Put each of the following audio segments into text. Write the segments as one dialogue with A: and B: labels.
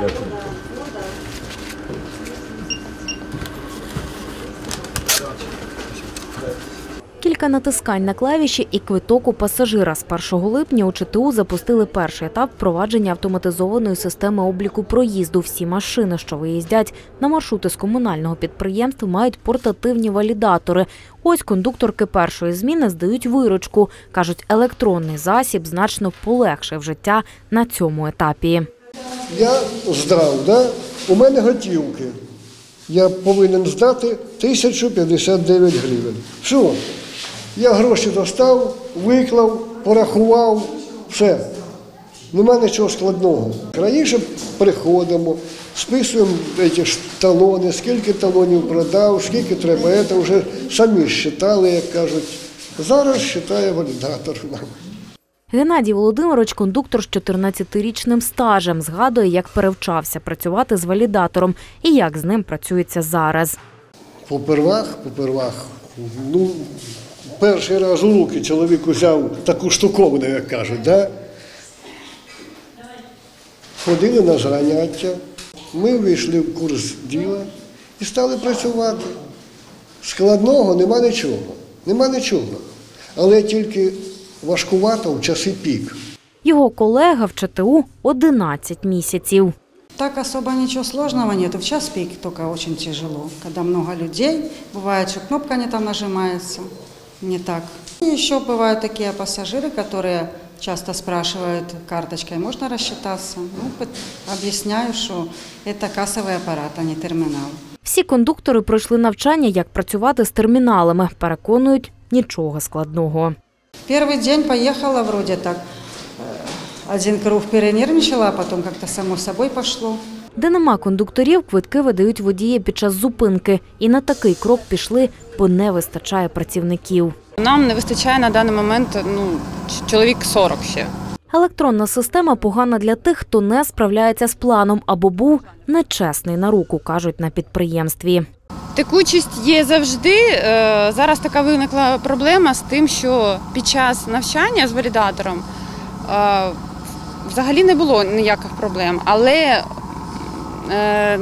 A: Дякую.
B: Кілька натискань на клавіші і квиток у пасажира. З 1 липня у ЧТУ запустили перший етап впровадження автоматизованої системи обліку проїзду. Всі машини, що виїздять на маршрути з комунального підприємства, мають портативні валідатори. Ось кондукторки першої зміни здають виручку. Кажуть, електронний засіб значно полегшив життя на цьому етапі.
C: Я здрав, да? у мене готівки. Я повинен здати 1059 гривень. Все. Я гроші достав, виклав, порахував, все. Нема нічого складного. Раніше приходимо, списуємо ці талони, скільки талонів продав, скільки треба, це вже самі считали, як кажуть. Зараз вважає валідатор нам.
B: Геннадій Володимирович – кондуктор з 14-річним стажем. Згадує, як перевчався працювати з валідатором і як з ним працюється зараз.
C: Попервах, попервах. Ну, перший раз у руки чоловік взяв таку штуковину, як кажуть, да? ходили на заняття, ми вийшли в курс діла і стали працювати. Складного нема нічого, нема нічого. Але тільки важкувато в часи пік.
B: Його колега в ЧТУ – 11 місяців.
D: Так особо ничего сложного нет. В час пик только очень тяжело, когда много людей. Бывает, что кнопка не там нажимается, не так. И еще бывают такие пассажиры, которые часто спрашивают карточкой, можно рассчитаться. Ну, пот- объясняю, что это кассовый аппарат, а не терминал.
B: Всі кондуктори пройшли навчання, як працювати з терміналами. Переконують – нічого складного.
D: Первый день поехала вроде так. э, Один круг перенервничала, а потом как-то само собой пошло.
B: Де нема кондукторів, квитки видають водії під час зупинки. І на такий крок пішли, бо не вистачає працівників.
E: Нам не вистачає на даний момент ну, чоловік 40 ще.
B: Електронна система погана для тих, хто не справляється з планом або був нечесний на руку, кажуть на підприємстві.
E: Текучість є завжди. Е, Зараз така виникла проблема з тим, що під час навчання з валідатором е, взагалі не було ніяких проблем. Але е,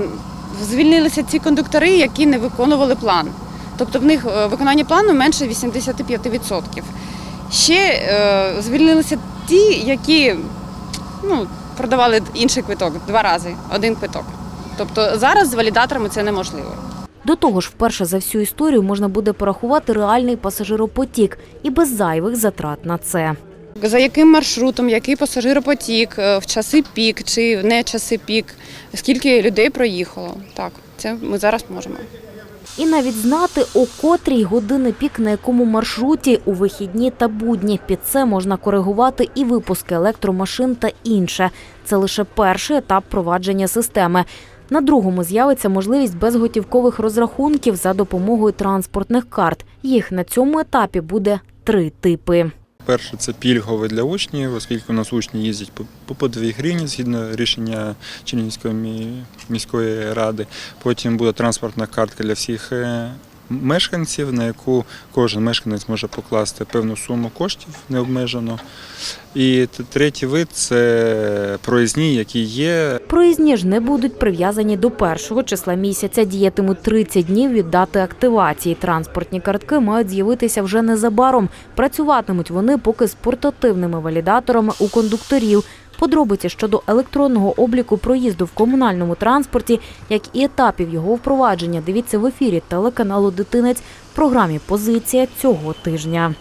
E: звільнилися ці кондуктори, які не виконували план. Тобто в них виконання плану менше 85%. Ще звільнилися ті, які ну, продавали інший квиток два рази, один квиток. Тобто зараз з валідаторами це неможливо.
B: До того ж, вперше за всю історію можна буде порахувати реальний пасажиропотік і без зайвих затрат на це.
E: За яким маршрутом, який пасажиропотік, е, в часи пік чи в не часи пік, скільки людей проїхало. Так, це ми зараз можемо.
B: І навіть знати, о котрій години пік на якому маршруті у вихідні та будні. Під це можна коригувати і випуски електромашин та інше. Це лише перший етап провадження системи. На другому з'явиться можливість безготівкових розрахунків за допомогою транспортних карт. Їх на цьому етапі буде три типи.
F: Перше, це пільгове для учнів, оскільки у нас учні їздять по- по 2 гривні згідно рішення Чернігівської міської ради. Потім буде транспортна картка для всіх е, мешканців, на яку кожен мешканець може покласти певну суму коштів необмежено. І третій вид це проїзні, які є
B: Проїзні ж не будуть прив'язані до першого числа місяця. Діятимуть 30 днів від дати активації. Транспортні картки мають з'явитися вже незабаром. Працюватимуть вони поки з портативними валідаторами у кондукторів. Подробиці щодо електронного обліку проїзду в комунальному транспорті, як і етапів його впровадження, дивіться в ефірі телеканалу Дитинець в програмі Позиція цього тижня.